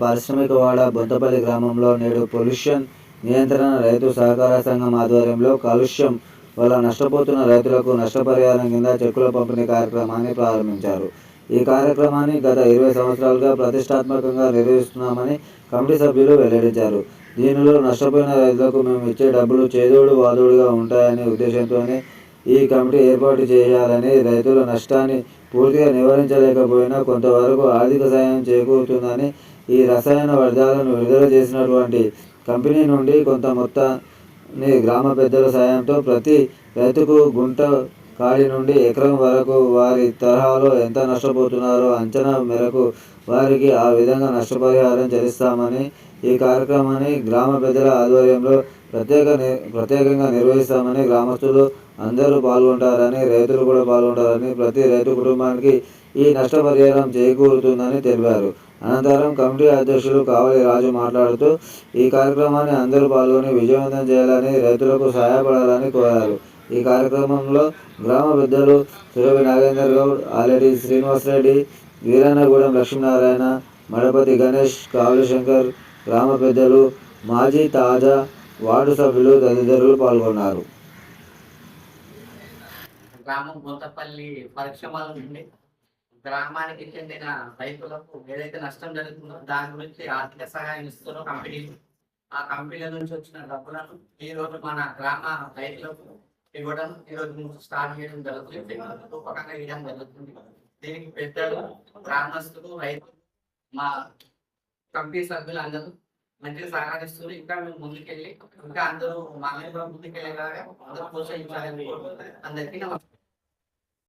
పారిశ్రామికవాడ బొంతపల్లి గ్రామంలో నేడు పొల్యూషన్ నియంత్రణ రైతు సహకార సంఘం ఆధ్వర్యంలో కాలుష్యం వల్ల నష్టపోతున్న రైతులకు నష్టపరిహారం కింద చెక్కుల పంపిణీ కార్యక్రమాన్ని ప్రారంభించారు. ఈ కార్యక్రమాన్ని గత ఇరవై సంవత్సరాలుగా ప్రతిష్టాత్మకంగా నిర్వహిస్తున్నామని కమిటీ సభ్యులు వెల్లడించారు. దీనిలో నష్టపోయిన రైతులకు మేము ఇచ్చే డబ్బులు చేదోడు వాదోడుగా ఉంటాయనే ఉద్దేశంతోనే ఈ కమిటీ ఏర్పాటు చేయాలని రైతుల నష్టాన్ని పూర్తిగా నివారించలేకపోయినా కొంతవరకు ఆర్థిక సాయం చేకూరుతుందని ఈ రసాయన వ్యర్థాలను విడుదల చేసినటువంటి కంపెనీ నుండి కొంత మొత్తాన్ని గ్రామ పెద్దల సాయంతో ప్రతి రైతుకు గుంట కాడి నుండి ఎకరం వరకు వారి తరహాలో ఎంత నష్టపోతున్నారో అంచనా మేరకు వారికి ఆ విధంగా నష్టపరిహారం చెల్లిస్తామని ఈ కార్యక్రమాన్ని గ్రామ పెద్దల ఆధ్వర్యంలో ప్రత్యేక ని- ప్రత్యేకంగా నిర్వహిస్తామని గ్రామస్తులు అందరూ పాల్గొంటారని రైతులు కూడా పాల్గొంటారని ప్రతి రైతు కుటుంబానికి ఈ నష్టపరిహారం చేకూరుతుందని తెలిపారు. అనంతరం కమిటీ అధ్యక్షులు కావలి రాజు మాట్లాడుతూ ఈ కార్యక్రమాన్ని అందరూ పాల్గొని విజయవంతం చేయాలని రైతులకు సహాయపడాలని కోరారు. ఈ కార్యక్రమంలో గ్రామ పెద్దలు సురభి నాగేందర్ గౌడ్ ఆలరెడ్డి శ్రీనివాసరెడ్డి వీరన్నగూడెం లక్ష్మీనారాయణ మడపతి గణేష్ కావలి శంకర్ గ్రామ పెద్దలు మాజీ తాజా వార్డు సభ్యులు తదితరులు పాల్గొన్నారు. గ్రామం బొంతపల్లి పరిశ్రమల నుండి గ్రామానికి చెందిన రైతులకు ఏదైతే నష్టం జరుగుతుందో దాని గురించి ఆర్థిక సహాయం ఇస్తున్న కంపెనీలు ఆ కంపెనీల నుంచి వచ్చిన డబ్బులను ఈ రోజు మన గ్రామ రైతులకు ఇవ్వడం ఈరోజు రోజు నుంచి స్టార్ట్ చేయడం జరుగుతుంది. రూపకంగా ఇవ్వడం జరుగుతుంది. దీనికి పెద్దలు గ్రామస్తులు రైతులు మా కమిటీ సభ్యులు అందరూ మంచిగా సహకరిస్తున్నారు. ఇంకా మేము ముందుకెళ్ళి ఇంకా అందరూ మా ముందుకెళ్ళేలాగా అందరూ ప్రోత్సహించాలని కోరుకుంటున్నాను. అందరికీ నమస్కారం.